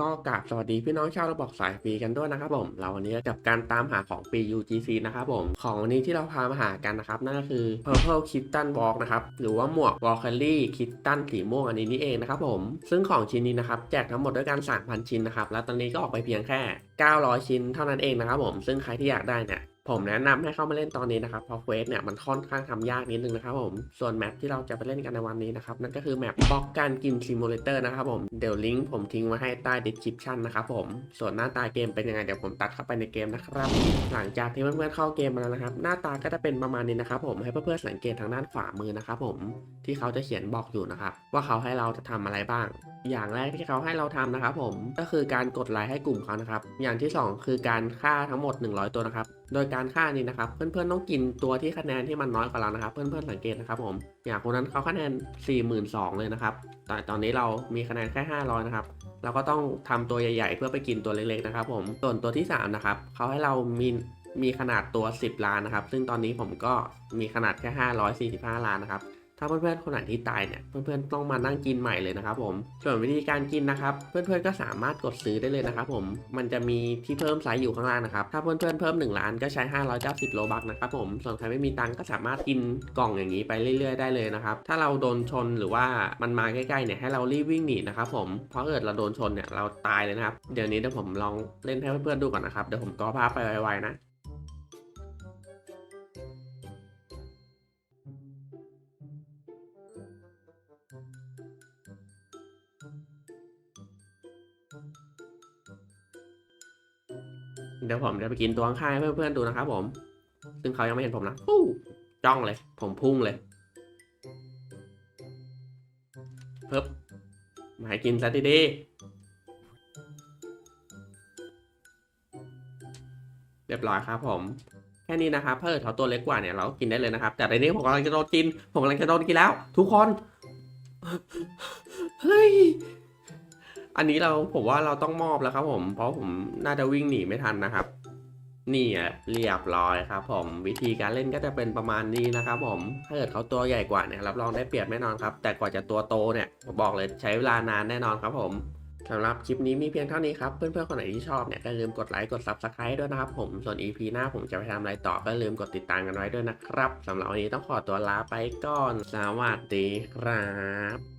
ก็กราบสวัสดีพี่น้องชาวระบอกสายฟรีกันด้วยนะครับผม เราวันนี้กับการตามหาของปี UGC นะครับผม ของวันนี้ที่เราพามาหากันนะครับ นั่นก็คือ Purple Kitten Walk นะครับ หรือว่าหมวก w a l k e r y Kitten สีม่วงอันนี้นี่เองนะครับผม ซึ่งของชิ้นนี้นะครับ แจกทั้งหมดด้วยกัน 3,000 ชิ้นนะครับ และตอนนี้ก็ออกไปเพียงแค่ 900 ชิ้นเท่านั้นเองนะครับผม ซึ่งใครที่อยากได้เนี่ย ผมแนะนำให้เข้ามาเล่นตอนนี้นะครับเพราะเควสเนี่ยมันค่อนข้างทำยากนิดนึงนะครับผมส่วนแมปที่เราจะไปเล่นกันในวันนี้นะครับนั่นก็คือแมปบล็อกการกินซิมูเลเตอร์นะครับผมเดี๋ยวลิงก์ผมทิ้งไว้ให้ใต้ description นะครับผมส่วนหน้าตาเกมเป็นยังไงเดี๋ยวผมตัดเข้าไปในเกมนะครับหลังจากที่เพื่อนๆเข้าเกมมาแล้วนะครับ หน้าตาก็จะเป็นประมาณนี้นะครับผมให้เพื่อนๆสังเกตทางด้านขวามือนะครับผมที่เขาจะเขียนบอกอยู่นะครับว่าเขาให้เราจะทำอะไรบ้าง อย่างแรกที่เขาให้เราทำนะครับผมก็คือการกดไลค์ให้กลุ่มเขานะครับ อย่างที่สองคือการฆ่าทั้งหมด 100 ตัวนะครับ โดยการฆ่านี้นะครับ เพื่อนๆต้องกินตัวที่คะแนนที่มันน้อยกว่าเรานะครับ เพื่อนๆสังเกตนะครับผมอย่างคนนั้นเขาคะแนน 42,000เลยนะครับแต่ตอนนี้เรามีคะแนนแค่ 500 นะครับเราก็ต้องทำตัวใหญ่ๆ เพื่อไปกินตัวเล็กๆนะครับผมส่วนตัวที่3นะครับเขาให้เรามีมีขนาดตัว 10 ล้านนะครับ ซึ่งตอนนี้ผมก็มีขนาดแค่ 545 ล้านนะครับ ถ้าเพื่อนๆคนไหนที่ตายเนี่ยเพื่อนๆต้องมานั่งกินใหม่เลยนะครับผมส่วนวิธีการกินนะครับเพื่อนๆก็สามารถกดซื้อได้เลยนะครับผมมันจะมีที่เพิ่มไซส์อยู่ข้างล่างนะครับถ้าเพื่อนๆเพิ่ม1ล้านก็ใช้ 590 โลบักนะครับผมส่วนใครไม่มีตังก็สามารถกินกล่องอย่างนี้ไปเรื่อย ๆ ได้เลยนะครับถ้าเราโดนชนหรือว่ามันมาใกล้ๆเนี่ยให้เรารีบวิ่งหนีนะครับผมเพราะเกิดเราโดนชนเนี่ยเราตายเลยนะครับเดี๋ยวนี้เดี๋ยวผมลองเล่นให้เพื่อนๆดูก่อนนะครับเดี๋ยวผมก็ภาพไปไวๆนะ เดี๋ยวผมจะไปกินตัวข้างๆให้เพื่อนๆดูนะครับผม ซึ่งเขายังไม่เห็นผมนะฟู้จ้องเลย ผมพุ่งเลยเพิ่บมาให้กินซะดีๆเรียบร้อยครับผมแค่นี้นะครับถ้าเกิดเขาตัวเล็กกว่าเนี่ยเราก็กินได้เลยนะครับ แต่ในนี้ผมกำลังจะโดนกิน ผมกำลังจะโดนกินแล้ว ทุกคน เฮ้ย อันนี้เราผมว่าเราต้องมอบแล้วครับผม เพราะผมน่าจะวิ่งหนีไม่ทันนะครับ นี่อะเรียบร้อยครับ ผมวิธีการเล่นก็จะเป็นประมาณนี้นะครับ ผมถ้าเกิดเขาตัวใหญ่กว่าเนี่ยรับรองได้เปรียบแน่นอนครับ แต่กว่าจะตัวโตเนี่ยผมบอกเลยใช้เวลานานแน่นอนครับผมสำหรับคลิปนี้มีเพียงเท่านี้ครับ เพื่อนๆ คนไหนที่ชอบเนี่ยก็ลืมกดไลค์กด subscribe ด้วยนะครับผม ส่วน EP หน้าผมจะไปทำอะไรต่อก็ลืมกดติดตามกันไว้ด้วยนะครับสำหรับวันนี้ต้องขอตัวลาไปก่อน สวัสดีครับ